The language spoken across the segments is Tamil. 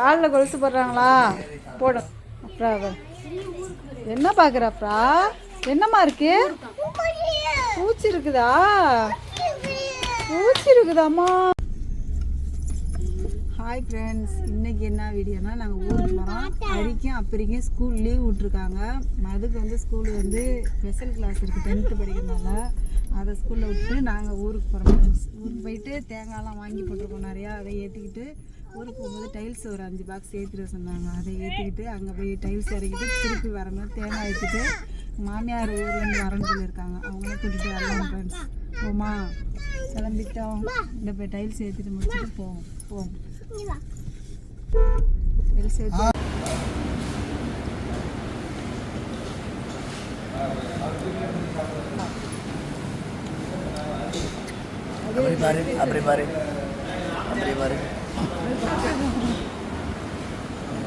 காலில் கொலுசு போடுறாங்களா? போடும் அப்புறம் அவ- என்ன பார்க்குறாப்ரா என்னம்மா இருக்கு? பூச்சி இருக்குதா? பூச்சி இருக்குதாம்மா? ஹாய் ஃப்ரெண்ட்ஸ் இன்னைக்கு என்ன வீடியோனா நாங்கள் ஊருக்கு போகிறோம் அரிக்கும் அப்பரிக்கும் ஸ்கூல் லீவ் விட்ருக்காங்க மதுக்கு வந்து ஸ்கூல் வந்து ஸ்பெஷல் கிளாஸ் இருக்குது டென்த்து படிக்கிறதுனால அதை ஸ்கூலில் விட்டு நாங்கள் ஊருக்கு போகிறோம் ஃப்ரெண்ட்ஸ் ஊருக்கு போயிட்டு தேங்காய்லாம் வாங்கி போட்டிருக்கோம் நிறையா. அதை ஏற்றிக்கிட்டு ஊருக்கு போகும்போது டைல்ஸ் ஒரு அஞ்சு பாக்ஸ் ஏற்றிட சொன்னாங்க. அதை ஏற்றிக்கிட்டு அங்கே போய் டைல்ஸ் இறக்கிட்டு திருப்பி வரணும் தேங்காய் ஏற்றிட்டு மாமியார் ஊர்லேருந்து வரணும் சொல்லியிருக்காங்க. அவங்கள கூட்டிகிட்டு வரலாம் ஃப்ரெண்ட்ஸ் போமா கிளம்பிட்டோம். இந்த போய் டைல்ஸ் ஏற்றிட்டு முடிச்சுட்டு போவோம். போவோம். டைல்ஸ் ஏற்றி அப்படி பாரு அப்படி பாரு. அப்படி பாரு.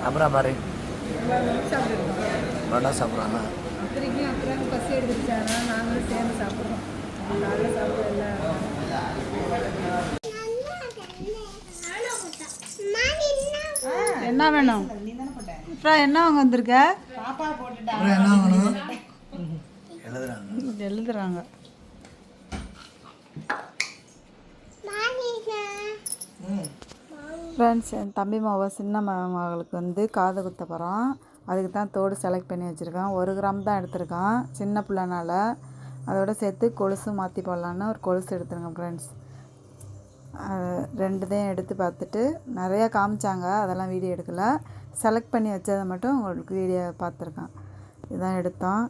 அப்புறம் பாரு. வடை சாப்பிட்றாங்க அப்புறம் அப்புறம் பசி எடுத்துருச்சானா நாங்களும் சேர்ந்து சாப்பிட்றோம். என்ன வேணும்? அப்புறம் என்ன வாங்க வந்திருக்க? என்ன வேணும் எழுதுறாங்க. எழுதுறாங்க. ஃப்ரெண்ட்ஸ் என் தம்பி மாவை சின்ன மகளுக்கு வந்து காது குத்த போகிறோம் அதுக்கு தான் தோடு செலக்ட் பண்ணி வச்சுருக்கான். ஒரு கிராம் தான் எடுத்திருக்கான். சின்ன பிள்ளைனால. அதோட சேர்த்து கொலுசு மாற்றி போடலான்னு ஒரு கொலுசு எடுத்துருங்க ஃப்ரெண்ட்ஸ். ரெண்டுதையும் எடுத்து பார்த்துட்டு நிறையா காமிச்சாங்க. அதெல்லாம் வீடியோ எடுக்கலை. செலக்ட் பண்ணி வச்சதை மட்டும் உங்களுக்கு வீடியோ பார்த்துருக்கேன். இதான் எடுத்தோம்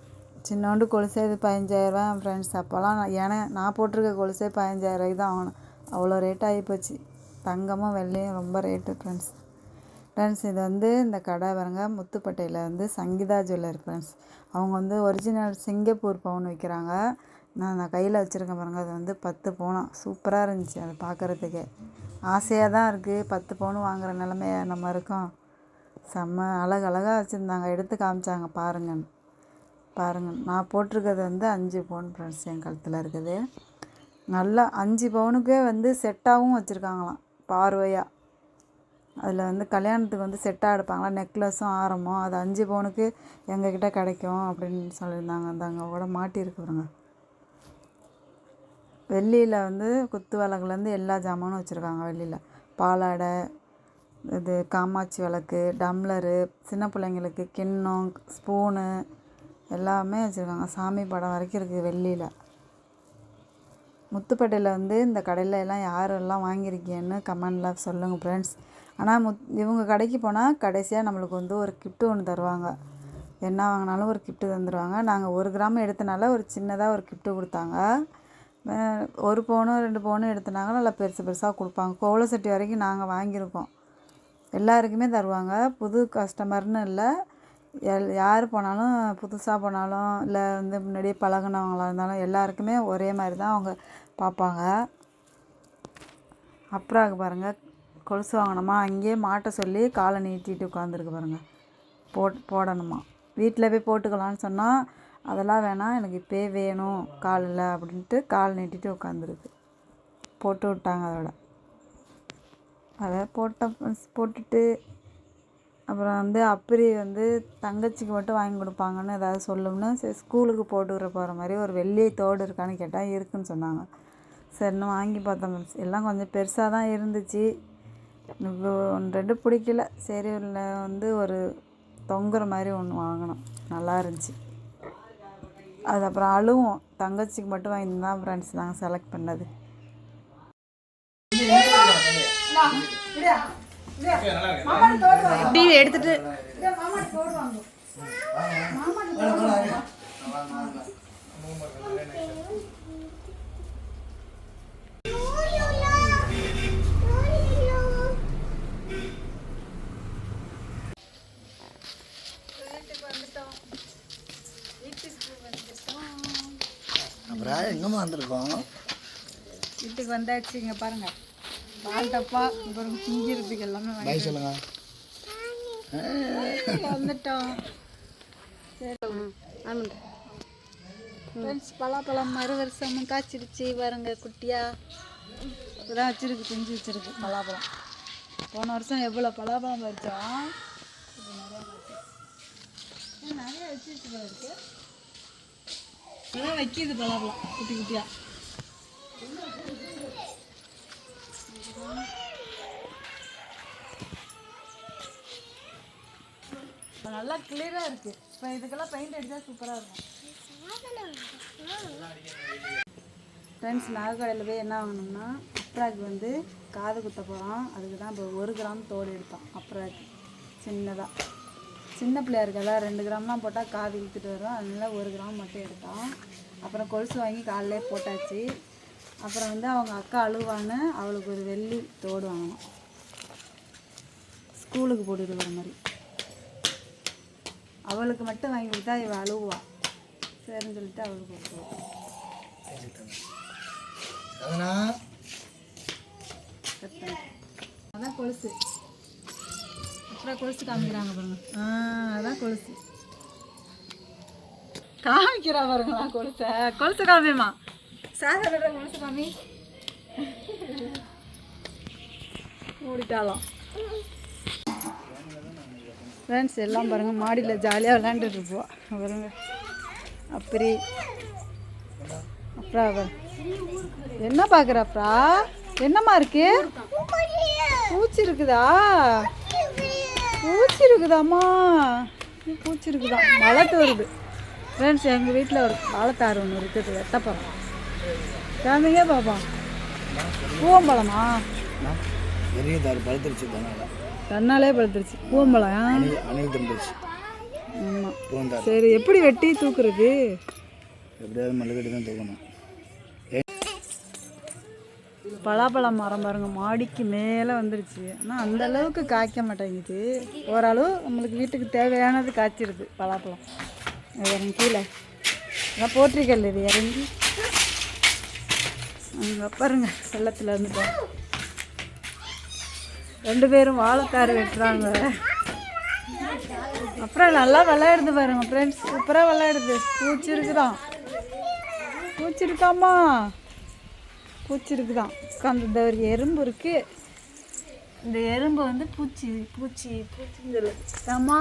சின்னோண்டு கொலுசே இது பதினஞ்சாயிரரூவா ஃப்ரெண்ட்ஸ். அப்போல்லாம் நான் ஏன்னா நான் போட்டிருக்க கொலுசே பதினஞ்சாயிரரூவாய்க்கு தான் ஆகணும் அவ்வளோ ரேட் ஆகிப்போச்சு தங்கமும் வெள்ளையும் ரொம்ப ரேட்டு ஃப்ரெண்ட்ஸ் ஃப்ரெண்ட்ஸ் இது வந்து இந்த கடை பாருங்க முத்துப்பட்டையில் வந்து சங்கீதா ஜுவல்லர் ஃப்ரெண்ட்ஸ் அவங்க வந்து ஒரிஜினல் சிங்கப்பூர் பவுன் விற்கிறாங்க நான் நான் கையில் வச்சுருக்கேன் பாருங்கள் அது வந்து பத்து பவுனம் சூப்பராக இருந்துச்சு அதை பார்க்குறதுக்கே ஆசையாக தான் இருக்குது பத்து பவுன் வாங்குற நிலமைய நம்ம இருக்கோம். செம்ம அழகழகாக வச்சுருந்தாங்க எடுத்து காமிச்சாங்க பாருங்கன்னு. பாருங்கள் நான் போட்டிருக்கிறது வந்து அஞ்சு பவுன் ஃப்ரெண்ட்ஸ் என் கழுத்தில் இருக்குது. நல்லா அஞ்சு பவுனுக்கே வந்து செட்டாகவும் வச்சுருக்காங்களாம். பார்வையாக அதில் வந்து கல்யாணத்துக்கு வந்து செட்டாக எடுப்பாங்களா? நெக்லஸும் ஆரமும். அது அஞ்சு பவுனுக்கு எங்ககிட்ட கிடைக்கும் அப்படின்னு சொல்லியிருந்தாங்க. அந்த அங்கே கூட மாட்டியிருக்குறோங்க வெள்ளியில் வந்து குத்து விளக்குலேருந்து எல்லா ஜாமானும் வச்சுருக்காங்க வெள்ளியில். பாலாடை இது காமாட்சி விளக்கு டம்ளரு சின்ன பிள்ளைங்களுக்கு கிண்ணம் ஸ்பூனு எல்லாமே வச்சுருக்காங்க. சாமி படம் வரைக்கும் இருக்குது வெள்ளியில். முத்துப்பேட்டையில் வந்து இந்த கடையில் எல்லாம் யாரெல்லாம் வாங்கியிருக்கீங்கன்னு கமெண்டில் சொல்லுங்கள் ஃப்ரெண்ட்ஸ் ஆனால் முத் இவங்க கடைக்கு போனால் கடைசியாக நம்மளுக்கு வந்து ஒரு கிஃப்ட்டு ஒன்று தருவாங்க. என்ன வாங்கினாலும் ஒரு கிஃப்ட்டு தந்துடுவாங்க நாங்கள் ஒரு கிராம் எடுத்தனால ஒரு சின்னதாக ஒரு கிஃப்ட்டு கொடுத்தாங்க. ஒரு பவுனும் ரெண்டு பவுனும் எடுத்தனாங்க நல்லா பெருசு பெருசாக கொடுப்பாங்க. கோவலை சட்டி வரைக்கும் நாங்கள் வாங்கியிருக்கோம். எல்லாருக்குமே தருவாங்க. புது கஸ்டமர்னு இல்லை. எல் யார் போனாலும் புதுசாக போனாலும் இல்லை வந்து முன்னாடியே பழகுனவங்களா இருந்தாலும் எல்லாருக்குமே ஒரே மாதிரி தான் அவங்க பார்ப்பாங்க. அப்புறம் அங்க பாருங்க கொலுசு வாங்கினோமா அங்கேயே மாட்ட சொல்லி காலை நீட்டிட்டு உட்காந்துருக்கு பாருங்கள் போட் போடணுமா? வீட்டில் போய் போட்டுக்கலான்னு சொன்னால் அதெல்லாம் வேணாம் எனக்கு இப்போயே வேணும் காலில் அப்படின்ட்டு கால் நீட்டிட்டு உட்காந்துருக்கு போட்டு விட்டாங்க அதோட. அதை போட்ட போட்டுட்டு அப்புறம் வந்து அப்பிரி வந்து தங்கச்சிக்கு மட்டும் வாங்கி கொடுப்பாங்கன்னு ஏதாவது சொல்லும்னு சரி ஸ்கூலுக்கு போட்டுக்கிற போகிற மாதிரி ஒரு வெள்ளி தோடு இருக்கான்னு கேட்டால் இருக்குன்னு சொன்னாங்க. சரின்னு வாங்கி பார்த்தோம் friends. எல்லாம் கொஞ்சம் பெருசாக தான் இருந்துச்சு. ஒன்று ரெண்டு பிடிக்கல. சரி உள்ள வந்து ஒரு தொங்குற மாதிரி ஒன்று வாங்கினோம். நல்லா இருந்துச்சு. அது அப்புறம் அழுவும். தங்கச்சிக்கு மட்டும் வாங்கி தான் ஃப்ரெண்ட்ஸ் நாங்கள் செலக்ட் பண்ணது. டிவி எடுத்துட்டு அப்புறம் எங்கம்மா வந்திருக்கோம். வீட்டுக்கு வந்தாச்சு இங்கே பாருங்க. பால் டப்பா அப்புறம் திங்கிறதுக்கு எல்லாமே பாய் சொல்லுங்க. வந்துட்டோம். ஃப்ரெண்ட்ஸ் பலாப்பழம் மறு வருஷமும் காய்ச்சிடுச்சு பாருங்க குட்டியா. இப்போதான் வச்சிருக்கு பிஞ்சு வச்சிருக்கு பலாப்பழம். போன வருஷம் எவ்வளோ பலாப்பழம் இப்போ நிறையா பறிச்சோம். இப்போதான் வைக்கிது பலாப்பழம் குட்டி குட்டியாக இப்போ நல்லா கிளியராக இருக்குது இப்போ இதுக்கெல்லாம் பெயிண்ட் அடித்தா சூப்பராக இருக்கும். ஃப்ரெண்ட்ஸ் நாகக்கடையில் போய் என்ன வாங்கணும்னா அப்ராக்கு வந்து காது குத்த போகிறோம் அதுக்கு தான் இப்போ ஒரு கிராம் தோடு எடுத்தோம் அப்ராக்கு சின்னதாக சின்ன பிள்ளையா இருக்கல ரெண்டு கிராம்லாம் போட்டால் காது இழுத்துட்டு வரும். அதனால ஒரு கிராம் மட்டும் எடுத்தோம். அப்புறம் கொலுசு வாங்கி காலையிலே போட்டாச்சு. அப்புறம் வந்து அவங்க அக்கா அழுவான்னு அவளுக்கு ஒரு வெள்ளி தோடு வாங்கினோம். ஸ்கூலுக்கு போட்டுட்டு வர மாதிரி. அவளுக்கு மட்டும் வாங்கி கொடுத்தா இவள் அழுவா. சரின்னு சொல்லிட்டு அவளுக்கு கொடுத்துருவோம் அதான் கொலுசு. அப்புறம் கொலுசு காமிக்கிறாங்க பாருங்க. ஆ அதான் கொலுசு. காமிக்கிறா பாருங்களா கொலுசை. கொலுசு காமிமா சாதாரண கொலுசு காமி. மூடிட்டாலும். ஃப்ரெண்ட்ஸ் எல்லாம் பாருங்கள் மாடியில் ஜாலியாக விளையாண்டுட்டு இருப்போம் பாருங்க. அப்படி. அப்புறம் அவர் என்ன பார்க்குறாப்ரா என்னம்மா இருக்கு? பூச்சி இருக்குதா? பூச்சி இருக்குதாம்மா பூச்சி இருக்குதா வளர்த்து வருது. ஃப்ரெண்ட்ஸ் எங்கள் வீட்டில் ஒரு வாழைத்தாறு ஒன்று இருக்குது. வெட்டப்பழம் காமிங்க பாப்போம் பூவம்பழமா? எரியதாரு பழுத்துருச்சு தானே தன்னாலே பழுத்துருச்சு. பூவம்பழம் அணில் திண்டுச்சு ஆமாம் சரி எப்படி வெட்டி தூக்குறது? எப்படியாவது மல்லுக்கட்டி தான் தூக்கணும். பலாப்பழம் மரம் பாருங்க மாடிக்கு மேலே வந்துருச்சு. ஆனால் அந்த அளவுக்கு காய்க்க மாட்டேங்குது. ஓரளவு நம்மளுக்கு வீட்டுக்கு தேவையானது காய்ச்சிருது பலாப்பழம். அது பாருங்க கீழே. அதான் இது இறங்கி. அங்கே பாருங்க வெள்ளத்தில் இருந்துட்டோம் ரெண்டு பேரும் வாழைத்தாறு வெட்டுறாங்க. அப்புறம் நல்லா விளையாடுது பாருங்க ஃப்ரெண்ட்ஸ் சூப்பராக விளையாடுது. பூச்சி இருக்குதான். பூச்சி இருக்காமா பூச்சி இருக்குதான் உட்காந்து இந்த ஒரு எறும்பு இருக்கு. இந்த எறும்பு வந்து பூச்சி பூச்சி பூச்சின்னு சொல்லு. ஆமா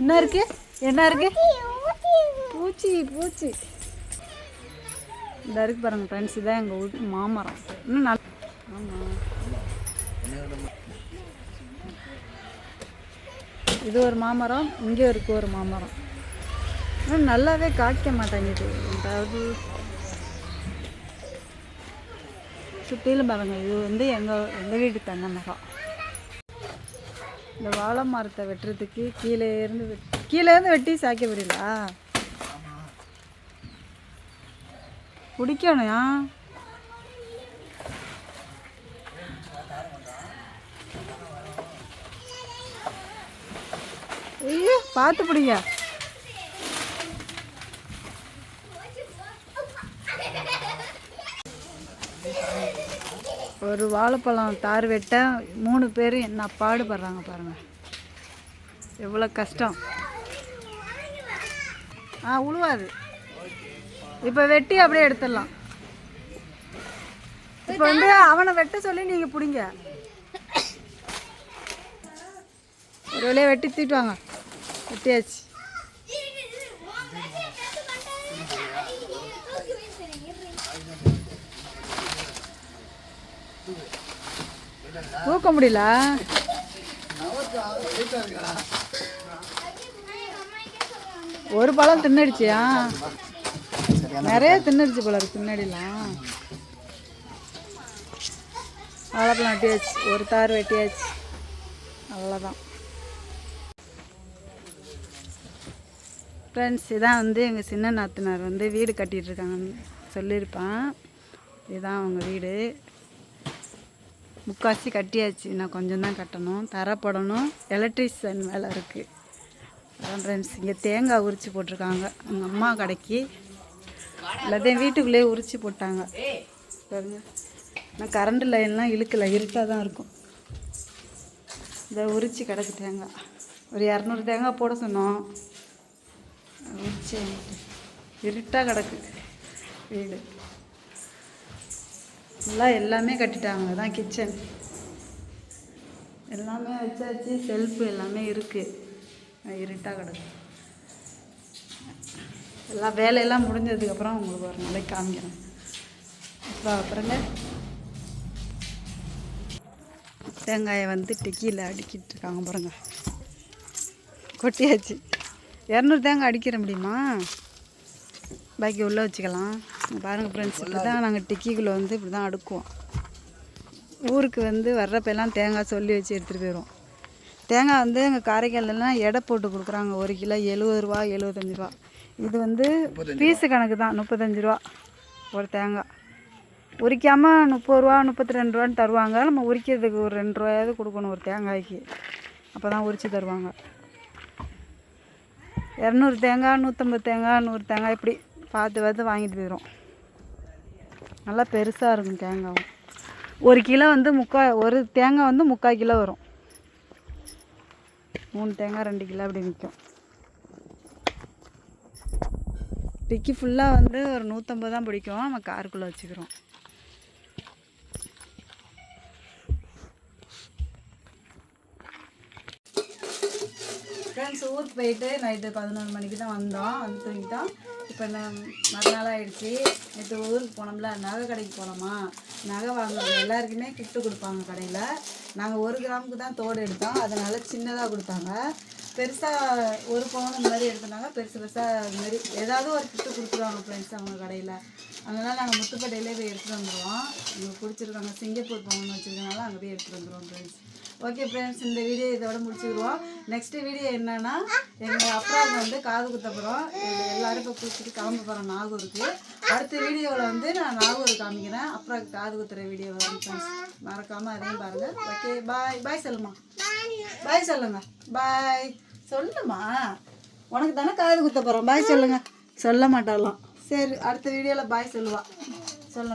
என்ன இருக்கு? என்ன இருக்கு? பூச்சி பூச்சி. இந்த இருக்கு பாருங்க ஃப்ரெண்ட்ஸ் இதான் எங்கள் வீட்டு மாமரம். இன்னும் நல்ல ஆமாம் இது ஒரு மாமரம் இங்கே இருக்கு ஒரு மாமரம். இன்னும் நல்லாவே காய்க்க மாட்டேங்குது. அதாவது சுற்றிலும் பாருங்கள் இது வந்து எங்கள் எங்கள் வீட்டு தென்னை மரம் இந்த வாழை மரத்தை வெட்டுறதுக்கு கீழே இருந்து வெட் கீழே இருந்து வெட்டி சாய்க்க முடியலா பிடிக்கணும்யா ஐயோ பார்த்து பிடிங்க. ஒரு வாழைப்பழம் தார் வெட்ட மூணு பேர் என்ன பாடுபடுறாங்க பாருங்கள் எவ்வளோ கஷ்டம். ஆ உழுவாது. இப்போ வெட்டி அப்படியே எடுத்துடலாம். இப்போ வந்து அவனை வெட்ட சொல்லி நீங்கள் பிடிங்க. ஒரு வழியாக வெட்டி தூக்கிட்டு வாங்க வெட்டியாச்சு. தூக்க முடியல. ஒரு பழம் தின்னடிச்சியா? நிறைய தின்னடிச்சு போல இருக்கு பின்னாடிலாம். வாழைப்பழம் வெட்டியாச்சு ஒரு தார் வெட்டியாச்சு. அவ்வளோதான் ஃப்ரெண்ட்ஸ் இதான் வந்து எங்கள் சின்ன நாத்தனார் வந்து வீடு கட்டிகிட்ருக்காங்கன்னு சொல்லியிருப்பான். இதுதான் அவங்க வீடு. முக்காசி கட்டியாச்சு. இன்னும் கொஞ்சம் தான் கட்டணும். தரப்படணும். போடணும் எலக்ட்ரிஷியன் வேலை இருக்குது அதான் ஃப்ரெண்ட்ஸ் இங்கே தேங்காய் உரித்து போட்டிருக்காங்க. எங்கள் அம்மா கடைக்கு. எல்லாத்தையும் வீட்டுக்குள்ளேயே உரித்து போட்டாங்க. பாருங்க. ஆனால் கரண்ட் லைன்லாம் இழுக்கல. இருட்டாக தான் இருக்கும். இதை உரித்து கிடக்கு தேங்காய். ஒரு இரநூறு தேங்காய் போட சொன்னோம். உரிச்சு இருட்டாக கிடக்கு. வீடு. ஃபுல்லாக எல்லாமே கட்டிட்டாங்க. தான் கிச்சன். எல்லாமே வச்சாச்சு செல்ஃபு எல்லாமே இருக்குது இருட்டாக கிடக்கு. எல்லாம் வேலையெல்லாம் முடிஞ்சதுக்கப்புறம் உங்களுக்கு ஒரு நாளைக்கு காமிக்கிறேன். இப்போ அப்புறங்க? தேங்காயை வந்து டெக்கியில் அடிக்கிட்டு இருக்காங்க பாருங்க. கொட்டியாச்சு. இரநூறு தேங்காய் அடிக்கிற முடியுமா? பாக்கி உள்ளே வச்சுக்கலாம். இங்க பாருங்க ஃப்ரெண்ட்ஸ் இப்படி தான் நாங்கள் டிக்கிக்குள்ளே வந்து இப்படி தான் அடுக்குவோம். ஊருக்கு வந்து வர்றப்பெல்லாம் தேங்காய் சொல்லி வச்சு எடுத்துகிட்டு போயிடுவோம். தேங்காய் வந்து எங்கள் காரைக்காலெல்லாம் எடை போட்டு கொடுக்குறாங்க. ஒரு கிலோ எழுபது ரூபா எழுபத்தஞ்சி ரூபா. இது வந்து பீஸு கணக்கு தான் முப்பத்தஞ்சு ரூபா ஒரு தேங்காய். உரிக்காமல் முப்பது ரூபா முப்பத்தி ரெண்டு ரூபான்னு தருவாங்க. நம்ம உரிக்கிறதுக்கு ஒரு ரெண்டு ரூபாயாவது கொடுக்கணும் ஒரு தேங்காய்க்கு. அப்போ தான் உரித்து தருவாங்க. இரநூறு தேங்காய் நூற்றம்பது தேங்காய் நூறு தேங்காய் இப்படி பார்த்து பார்த்து வாங்கிட்டு போயிடும் நல்லா பெருசாக இருக்கும் தேங்காயும் ஒரு கிலோ வந்து முக்கால் ஒரு தேங்காய் வந்து முக்கால் கிலோ வரும். மூணு தேங்காய் ரெண்டு கிலோ அப்படி நிற்கும் பிக்கி ஃபுல்லாக வந்து ஒரு நூற்றம்பது தான் பிடிக்கும். நம்ம காருக்குள்ளே வச்சுக்கிறோம். ஃப்ரெண்ட்ஸ் ஊருக்கு போயிட்டு நைட்டு பதினொரு மணிக்கு தான் வந்தோம் வந்து தூங்கிட்டோம். இப்போ நான் மறுநாள் ஆகிடுச்சி நேற்று ஊருக்கு போனோம்ல நகை கடைக்கு போனோமா? நகை வாங்க எல்லாருக்குமே கிஃப்ட்டு கொடுப்பாங்க கடையில். நாங்கள் ஒரு கிராமுக்கு தான் தோடு எடுத்தோம். அதனால் சின்னதாக கொடுத்தாங்க. பெருசாக ஒரு பவுன் இந்த மாதிரி எடுத்தோம்னாங்க பெருசு பெருசாக இந்த மாதிரி ஏதாவது ஒரு கிஃப்ட்டு கொடுத்துருவாங்க ஃப்ரெண்ட்ஸ் அவங்க கடையில். அதனால் நாங்கள் முத்துப்பேட்டையிலே போய் எடுத்துகிட்டு வந்துடுவோம் எங்களுக்கு பிடிச்சிருக்காங்க சிங்கப்பூர் பவுன் வச்சுருக்கனால அங்கே போய் எடுத்துகிட்டு வந்துடுவோம் ஃப்ரெண்ட்ஸ் ஓகே ஃப்ரெண்ட்ஸ் இந்த வீடியோ இதோட முடிச்சுக்கிடுவோம். நெக்ஸ்ட்டு வீடியோ என்னன்னா எங்கள் அப்பாவுக்கு வந்து காது குத்த போகிறோம் எல்லாரும் இப்போ குளிச்சுட்டு கிளம்ப போகிறோம் நாகூருக்கு. அடுத்த வீடியோவில் வந்து நான் நாகூர் காமிக்கிறேன். அப்புறம் காது குத்துற வீடியோ வரும் ஃப்ரெண்ட்ஸ் மறக்காமல் அதையும் பாருங்கள் ஓகே பாய் பாய் சொல்லுமா. பாய் சொல்லுங்க. பாய் சொல்லுமா. உனக்கு தானே காது குத்த போகிறோம் பாய் சொல்லுங்கள் சொல்ல மாட்டாலாம் சரி அடுத்த வீடியோவில் பாய் சொல்லுவா. சொல்லுமா